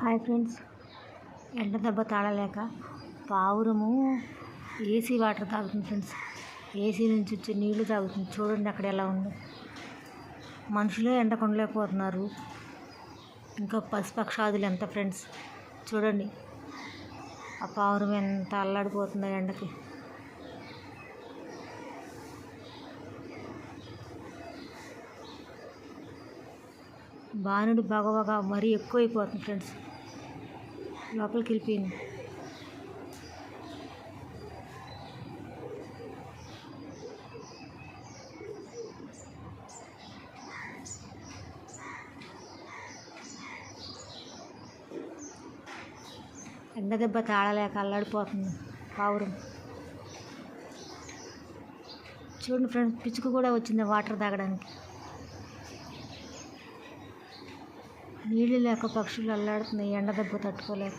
Hi friends. ఎండ దెబ్బ తాళలేక పావురము ఏసీ వాటర్ తాగుతుంది ఫ్రెండ్స్. ఏసీ నుంచి వచ్చి నీళ్ళు తాగుతుంది. చూడండి అక్కడ ఎలా ఉంది. మనుషులే ఎండ కొండలేకపోతున్నారు ఇంకా పశుపక్షాదులు ఎంత ఫ్రెండ్స్. చూడండి. ఆ పావురం ఎంత అల్లాడిపోతుందో ఎండకి. బాణుడు బగబగ మరీ ఎక్కువైపోతుంది ఫ్రెండ్స్. లోపలికి వెళ్ళిపోయింది. ఎండ దెబ్బ తాళలేక అల్లాడిపోతుంది పావురం. చూడండి ఫ్రెండ్స్ పిచ్చుకు కూడా వచ్చింది వాటర్ తాగడానికి. నీళ్ళు లేక పక్షులు అల్లాడుతున్నాయి ఎండ దెబ్బ తట్టుకోలేక.